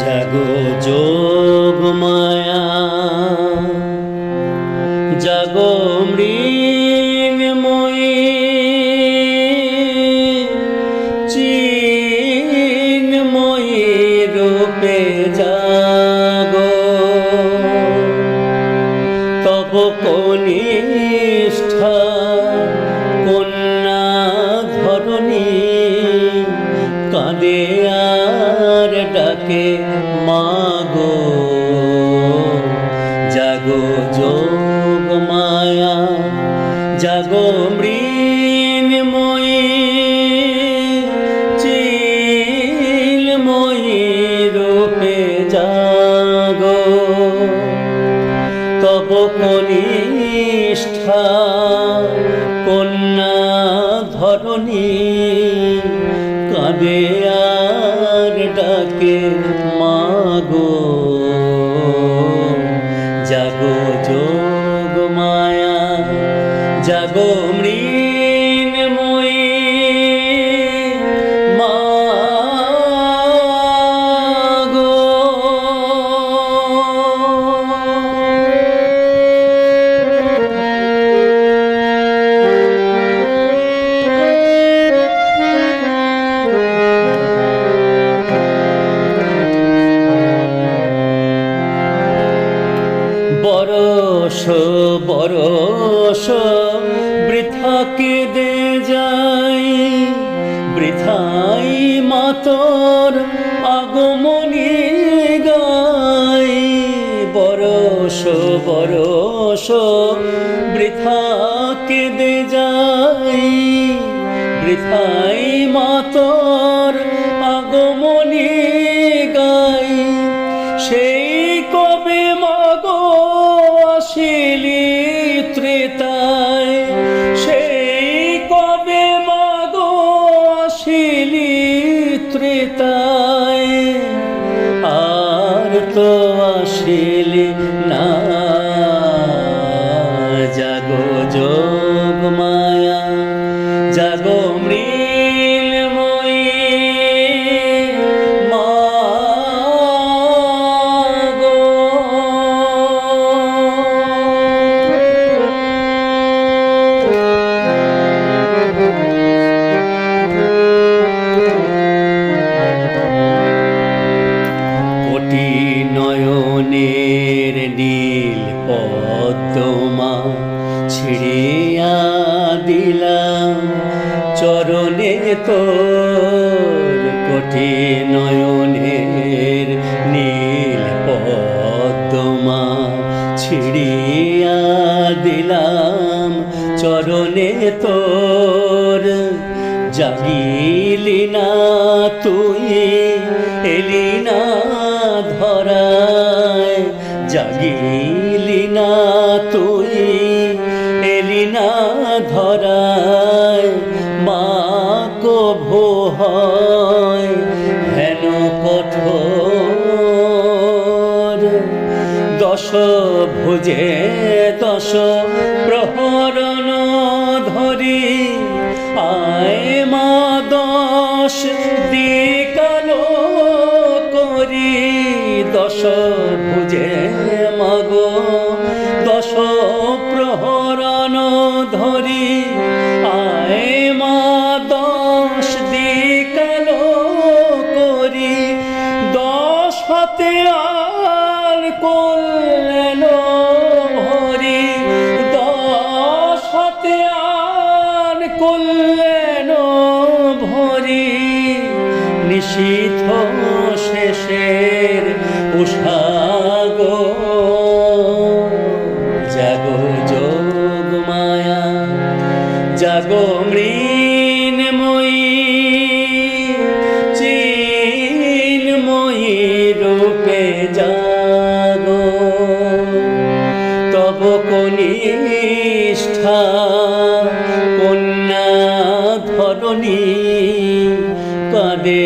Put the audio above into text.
জাগো যোগ মায়া জাগো মৃন্ময়ী চিন্ময়ী রূপে জাগো। তব কনিষ্ঠা কন্যা ধরণী কাঁদে ডাকে মাগো। জাগো যোগ মায়া, জাগো মৃন্ময়ী চিলময়ী রূপে জাগো। তব কনিষ্ঠা কন্যা ধরণী, কাঁদে ডাকে মাগো। জাগো যোগ মায়া জাগো মৃন্ময়ী বরস বৃথা কেঁদে যাই, বৃথাই মাতর আগমনী গাই। বরস বরস বৃথা কেঁদে যাই, বৃথাই মাতর আগমনী গাই। সেই কবে মাগো আসিলি তো দিলাম চরণে তোর কোটি নয়নের নীল পদ্মা ছিড়িয়া দিলাম। চরণে তোর জাগিলি না তুই, এলি না ধরায়। জাগিলি ধরায়, মা কভু হয়, হেন কঠোর। দশ ভুজে দশ প্রহরণ ধরি, আয় মা দশ দিকালো করি। দশ ধরি, আয় মা, দশ দিকালো করি। দশ হাতে আর করলেন ভরি। দশ হাতে আর করলেন ভরি। নিশীথ শেষের উষাগো জাগো মৃণময়ী চিন্ময়ী রূপে জাগো। তব কনিষ্ঠা কন্যা ধরণী কাঁদে